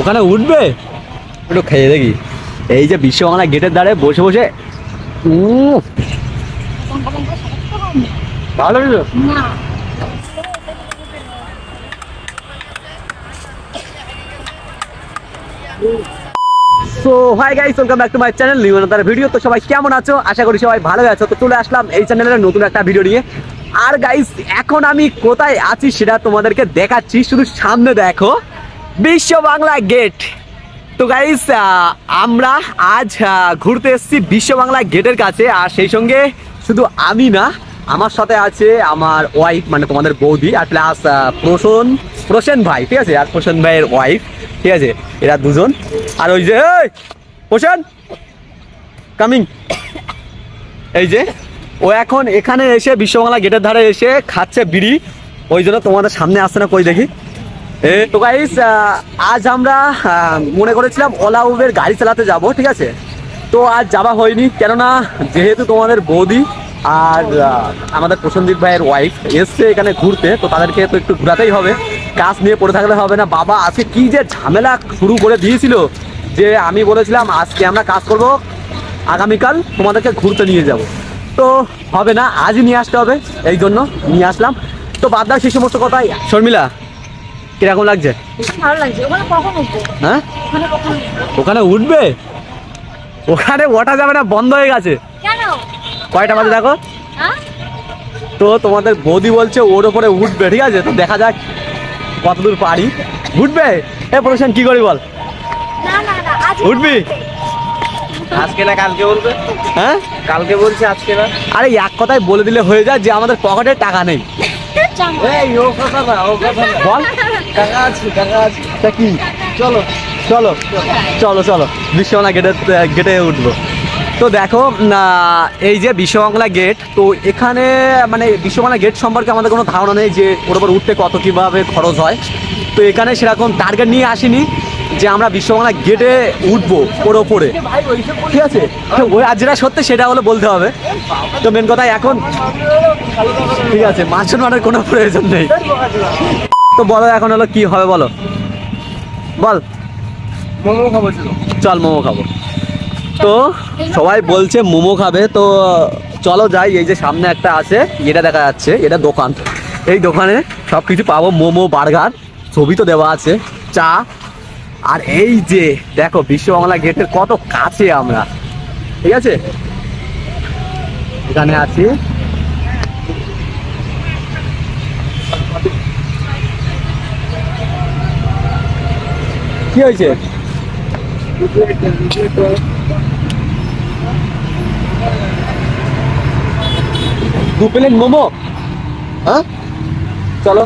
ওখানে উঠবে? একটু খেয়ে দেখি। এই যে বিশ্ববাংলা গেটের ধারে বসে বসে উম, ভালো so hi guys welcome back to my channel another video তো সবাই কেমন আছো? আশা করি সবাই ভালো আছো। তো চলে আসলাম এই চ্যানেলের নতুন একটা ভিডিও নিয়ে। আর গাইস এখন আমি কোথায় আছি সেটা তোমাদেরকে দেখাচ্ছি। শুধু সামনে দেখো। বিশ্ব বাংলা গেট তো গাইস আমরা আজ ঘুরতে এসেছি বিশ্ব বাংলা গেটের কাছে। আর সেই সঙ্গে শুধু আমি না, আমার সাথে আছে আমার ওয়াইফ মানে তোমাদের বৌদি, আর প্লাস প্রসন, প্রসেন ভাই, ঠিক আছে? আর প্রসেন ভাইয়ের ওয়াইফ ঠিক আছে? এরা দুজন। আর ওই যে প্রসেন কামিং এই যে, ও এখন এখানে এসে বিশ্ববাংলা গেটের ধারে এসে খাচ্ছে বিড়ি। ওই জন্য তোমাদের সামনে আসছে না কই দেখি। তো গাইস আজ আমরা মনে করেছিলাম ওলা উবের গাড়ি চালাতে যাব, ঠিক আছে? তো আজ যাওয়া হয়নি, কেননা যেহেতু তোমাদের বৌদি আর আমাদের প্রসন্দীপ ভাইয়ের ওয়াইফ এসছে এখানে ঘুরতে, তো তাদেরকে তো একটু ঘোরাতেই হবে। কাজ নিয়ে পড়ে থাকলে হবে না। বাবা আজকে কি যে ঝামেলা শুরু করে দিয়েছিল যে আমি বলেছিলাম আজকে আমরা কাজ করব, আগামীকাল তোমাদেরকে ঘুরতে নিয়ে যাব। তো হবে না, আজই নিয়ে আসতে হবে, এই জন্য নিয়ে আসলাম। তো বাদ সেই সমস্ত কথাই। শর্মিলা কীরকম লাগছে? ভালো লাগছে। ওখানে কখন উঠবো? হ্যাঁ? ওখানে কখন ওখানে উঠবে? ওখানে ওঠা যাবে না বন্ধ হয়ে গেছে। কেন? কয়টা বাজে দেখো? হ্যাঁ? তো তোমাদের বৌদি বলছে ওর ওপরে উঠবে ঠিক আছে? তো দেখা যাক কতদূর পারি। উঠবে? এ প্রশান কি করি বল? না না না আজ উঠবি? আজকে না কালকে বলবে হ্যাঁ? কালকে বলছে আজকে না। আরে এক কথায় বলে দিলে হয়ে যায় যে আমাদের পকেটে টাকা নেই। বল। তা কি? চলো। চলো চলো চলো। বিশ্ববাংলা গেটে গেটে উঠবো তো দেখো এই যে বিশ্ববাংলা গেট তো এখানে মানে বিশ্ববাংলা গেট সম্পর্কে আমাদের কোনো ধারণা নেই যে ওর উপর উঠতে কত কীভাবে খরচ হয়। তো এখানে সেরকম টার্গেট নিয়ে আসিনি। যে আমরা বিশ্ববাংলা গেটে উঠবো ওর ওপরে। ঠিক আছে? ওই আর যেটা সত্যি সেটা হলো বলতে হবে। তো মেন কথা এখন ঠিক আছে মাছের মানের কোনো প্রয়োজন নেই। তো বলো এখন হলো কি হবে বলো। বল। মোমো খাব চল। মোমো খাব। তো সবাই বলছে মোমো খাবে তো চলো যাই এই যে সামনে একটা আছে এটা দেখা যাচ্ছে এটা দোকান। এই দোকানে সব কিছু পাবো মোমো বার্গার ছবি তো দেওয়া আছে চা আর এই যে, দেখো, বিশ্ববাংলা গেটের কত কাছে আমরা। ঠিক আছে? এখানে আছি। কি হয়েছে? দু প্লেট মোমো? হ্যাঁ? চলো।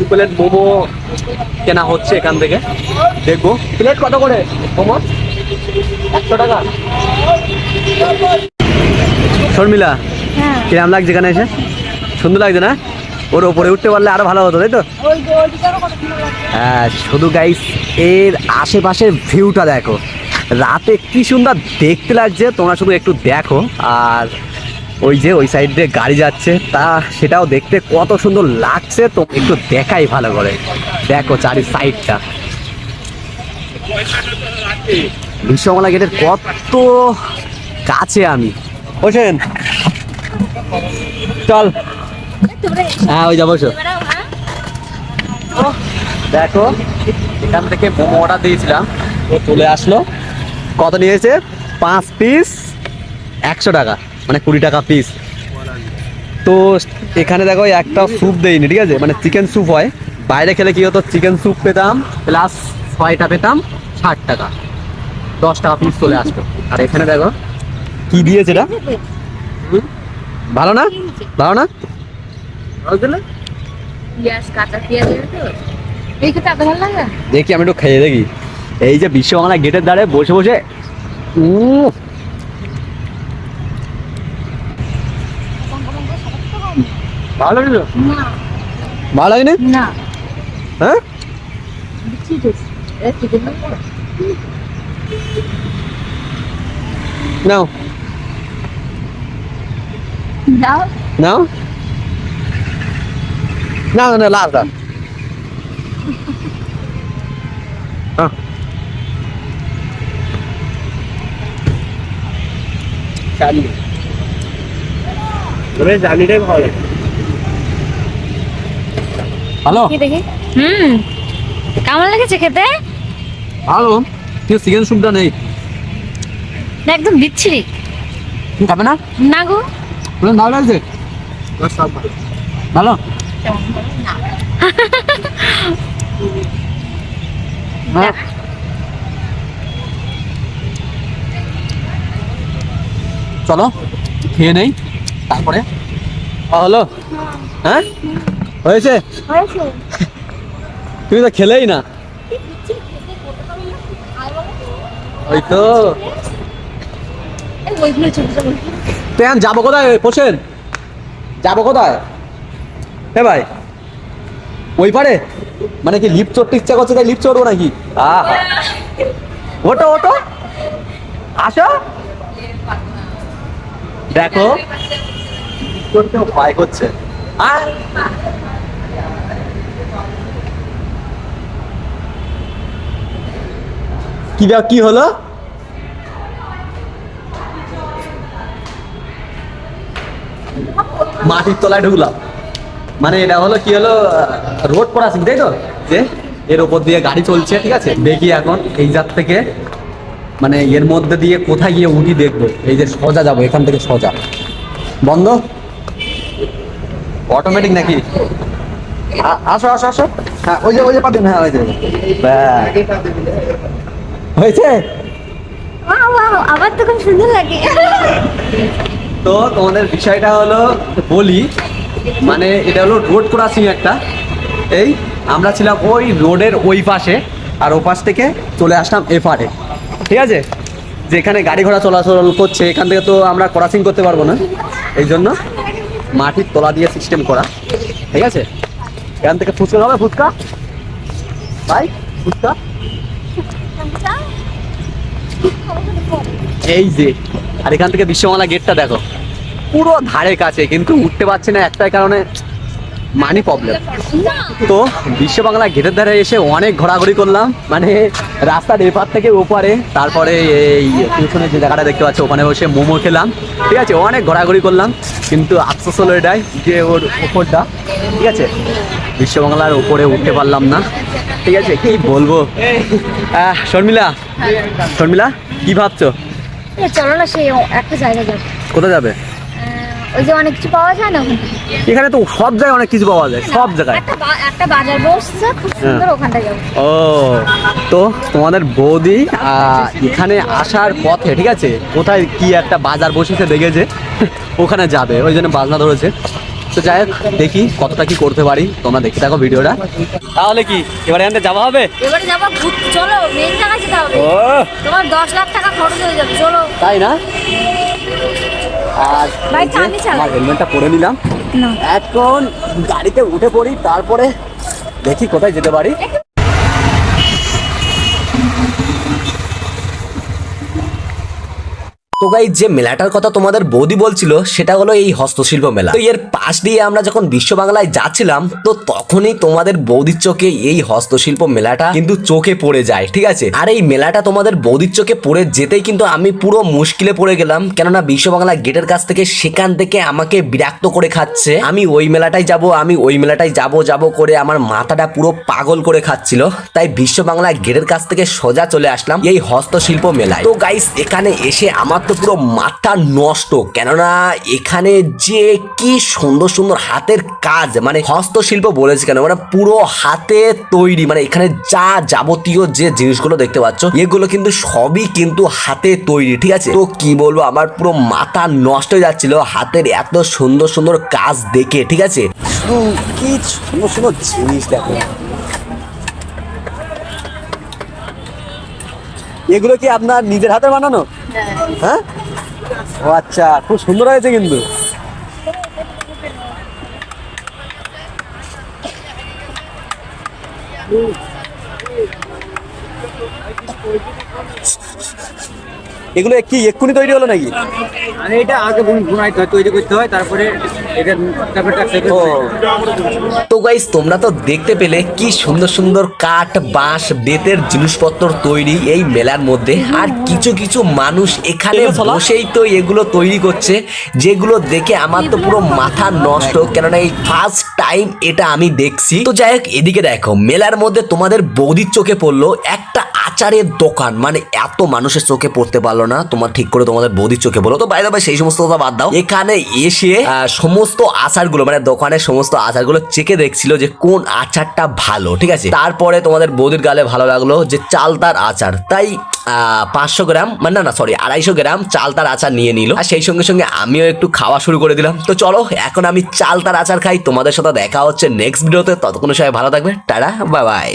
দু প্লেট মোমো কেনা হচ্ছে এখান থেকে? দেখব। প্লেট কত করে মোমো? একশো টাকা। শর্মিলা হ্যাঁ। কিরাম লাগছে এখানে এসে? সুন্দর লাগছে না? ওর ওপরে উঠতে পারলে আরও ভালো হতো তাই তো? হ্যাঁ শুধু গাইস এর আশেপাশের ভিউটা দেখো। রাতে কি সুন্দর দেখতে লাগছে তোমরা শুধু একটু দেখো। আর ওই যে ওই সাইড দিয়ে গাড়ি যাচ্ছে, তা সেটাও দেখতে কত সুন্দর লাগছে, তো একটু দেখাই ভালো করে। দেখো চারি সাইডটা বিশ্বকলা গেটের কত কাছে আমি। বসেন। চল। হ্যাঁ ওই যাব বসো। দেখো, এখান থেকে মোমো অর্ডার দিয়েছিলাম। ও চলে আসলো। কত নিয়েছে? পাঁচ পিস একশো টাকা। মানে কুড়ি টাকা পিস তো এখানে দেখো একটা স্যুপ দেয়নি ঠিক আছে? মানে চিকেন স্যুপ হয়। বাইরে খেলে কি হতো? চিকেন স্যুপ পেতাম প্লাস ছয়টা পেতাম ষাট টাকা। দশ টাকা পিস চলে আসতো। আর এখানে দেখো কি দিয়েছে এটা? ভালো না? ভালো না? দেখি আমি একটু খেয়ে দেখি। এই যে বিশ্ববাংলা গেটের ধারে বসে বসে ভালো হয়েছিল না ভালো হয়নি না হ্যাঁ নাও নাও নাও নাও না লাস্ট দাও হ্যাঁ চালিয়ে জানিটাই ভালো লাগে ভালো কি দেখি? হুম। কেমন লেগেছে খেতে? ভালো। কিন্তু চিকেন স্যুপটা নেই। না একদম বিচ্ছিরি। তুমি খাবে না? না গো। বলে ভালো লাগছে? ভালো। হ্যাঁ। চলো খেয়ে নেই। তারপরে? হলো হ্যাঁ? হয়েছে? তুমি তো খেলেই না। ওই তো। যাব কোথায়? পোষেন যাব কোথায়? হে ভাই ওই পারে? মানে কি লিফট চড়তে ইচ্ছা করছে তাই লিফট চড়বো নাকি? আহা। ওটো ওটো। আসো। দেখো। করতে ভয় করছে আয়। কি কি হলো? মাটির তলায় ঢুকলাম। মানে এটা হলো কি হলো, রোড ক্রসিং তাই তো? যে এর ওপর দিয়ে গাড়ি চলছে, ঠিক আছে? দেখি এখন এই জাত থেকে মানে এর মধ্যে দিয়ে কোথায় গিয়ে উঠি দেখব। এই যে সোজা যাব, এখান থেকে সোজা। বন্ধ? অটোমেটিক নাকি? আসো আসো আসো। হ্যাঁ ওই যে ওই যে পাবেন হ্যাঁ ওই যে। হয়েছে? আমার তো খুব সুন্দর লাগে। তো তোমাদের বিষয়টা হলো বলি মানে এটা হলো রোড ক্রসিং একটা। এই আমরা ছিলাম ওই রোডের ওই পাশে আর ও পাশ থেকে চলে আসলাম এফারে ঠিক আছে? যেখানে গাড়ি ঘোড়া চলাচল করছে এখান থেকে তো আমরা ক্রসিং করতে পারব না। এই জন্য মাটির তলা দিয়ে সিস্টেম করা। ঠিক আছে? এখান থেকে ফুচকা হবে ফুচকা? ভাই ফুচকা? এই যে, আর এখান থেকে বিশ্বমালা গেটটা দেখো। পুরো ধারে কাছে, কিন্তু উঠতে পারছি না একটাই কারণে মানি প্রবলেম তো বিশ্ব বাংলা গেটের ধারে এসে অনেক ঘোরাঘুরি করলাম। মানে রাস্তার এপার থেকে ওপারে, তারপরে এই পিছনে যে জায়গাটা দেখতে পাচ্ছ, ওখানে বসে মোমো খেলাম। ঠিক আছে, অনেক ঘোরাঘুরি করলাম, কিন্তু আফসোস হলো এটাই যে ওর ওপরটা। ঠিক আছে বিশ্ব বাংলার উপরে উঠতে পারলাম না। ঠিক আছে কি বলব? শর্মিলা শর্মিলা কি ভাবছ? চলো না সেই একটা জায়গা যাব। কোথায় যাবে? ওই যে অনেক কিছু পাওয়া যায় না? এখানে তো সব জায়গায় অনেক কিছু পাওয়া যায় সব জায়গায়। একটা বাজার বসছে খুব সুন্দর ওখানটা যাব। ও তো তোমাদের বৌদি আহ, এখানে আসার পথে ঠিক আছে? কোথায় কি একটা বাজার বসেছে দেখেছে? ওখানে যাবে ওই জন্য বাজনা ধরেছে। তো যাই হোক দেখি কতটা কি করতে পারি। তোমরা দেখে থাকো ভিডিওটা। তাহলে কি এবারে এখান যাওয়া হবে? এবারে যাব চলো মেন জায়গায় যেতে হবে। তোমার দশ লাখ টাকা খরচ হয়ে যাবে চলো। তাই না? আর হেলমেটটা পরে নিলাম। এখন গাড়িতে উঠে পড়ি তারপরে দেখি কোথায় যেতে পারি। তো গাই যে মেলাটার কথা তোমাদের বৌদি বলছিল, সেটা হলো এই হস্তশিল্প মেলা। তো এর পাশ দিয়ে আমরা যখন বিশ্ব বাংলায় যাচ্ছিলাম, তো তখনই তোমাদের বৌদির চোখে এই হস্তশিল্প মেলাটা কিন্তু চোখে পড়ে যায়, ঠিক আছে? আর এই মেলাটা তোমাদের বৌদির চোখে পড়ে যেতেই কিন্তু আমি পুরো মুশকিলে পড়ে গেলাম, কেননা বিশ্ব বাংলা গেটের কাছ থেকে সেখান থেকে আমাকে বিরক্ত করে খাচ্ছে। আমি ওই মেলাটাই যাব, আমি ওই মেলাটাই যাব যাব করে আমার মাথাটা পুরো পাগল করে খাচ্ছিল। তাই বিশ্ব বাংলা গেটের কাছ থেকে সোজা চলে আসলাম এই হস্তশিল্প মেলায়। তো গাইস এখানে এসে আমার তো পুরো মাথা নষ্ট। কেননা এখানে যে কি সুন্দর সুন্দর হাতের কাজ মানে হস্তশিল্প বলেছে কেন মানে পুরো হাতে তৈরি মানে এখানে যা যাবতীয় যে জিনিসগুলো দেখতে পাচ্ছ, এগুলো কিন্তু সবই কিন্তু হাতে তৈরি, ঠিক আছে? তো কি বলব, আমার পুরো মাথা নষ্ট হয়ে যাচ্ছিল হাতের এত সুন্দর সুন্দর কাজ দেখে, ঠিক আছে? কি সুন্দর সুন্দর জিনিস দেখো। এগুলো কি আপনার নিজের হাতে বানানো? হ্যাঁ ও আচ্ছা খুব সুন্দর হয়েছে কিন্তু এগুলো কি এক্ষুনি তৈরি হলো নাকি? মানে এটা আগে বুনাইতে হয় তৈরি করতে হয় তারপরে এটা তো গাইস তোমরা তো দেখতে পেলে কি সুন্দর সুন্দর কাঠ বাঁশ বেতের জিনিসপত্র তৈরি এই মেলার মধ্যে। আর কিছু কিছু মানুষ এখানে বসেই তো এগুলো তৈরি করছে যেগুলো দেখে আমার তো পুরো মাথা নষ্ট কেননা এই ফার্স্ট টাইম এটা আমি দেখছি। তো যাই হোক এদিকে দেখো মেলার মধ্যে তোমাদের বৌদির চোখে পড়ল একটা আচারের দোকান। মানে এত মানুষের চোখে পড়তে পারল না। তোমার ঠিক করে তোমাদের বৌদির চোখে বলো। তো বাইরে ভাই সেই সমস্ত কথা বাদ দাও। এখানে এসে সমস্ত আচারগুলো মানে দোকানের সমস্ত আচারগুলো চেকে দেখছিল যে কোন আচারটা ভালো, ঠিক আছে? তারপরে তোমাদের বৌদির গালে ভালো লাগল যে চালতার আচার। তাই পাঁচশো গ্রাম মানে না না সরি আড়াইশো গ্রাম চালতার আচার নিয়ে নিল। আর সেই সঙ্গে সঙ্গে আমিও একটু খাওয়া শুরু করে দিলাম। তো চলো, এখন আমি চালতার আচার খাই। তোমাদের সাথে দেখা হচ্ছে নেক্সট ভিডিওতে ততক্ষণ সবাই ভালো থাকবে। Tata bye bye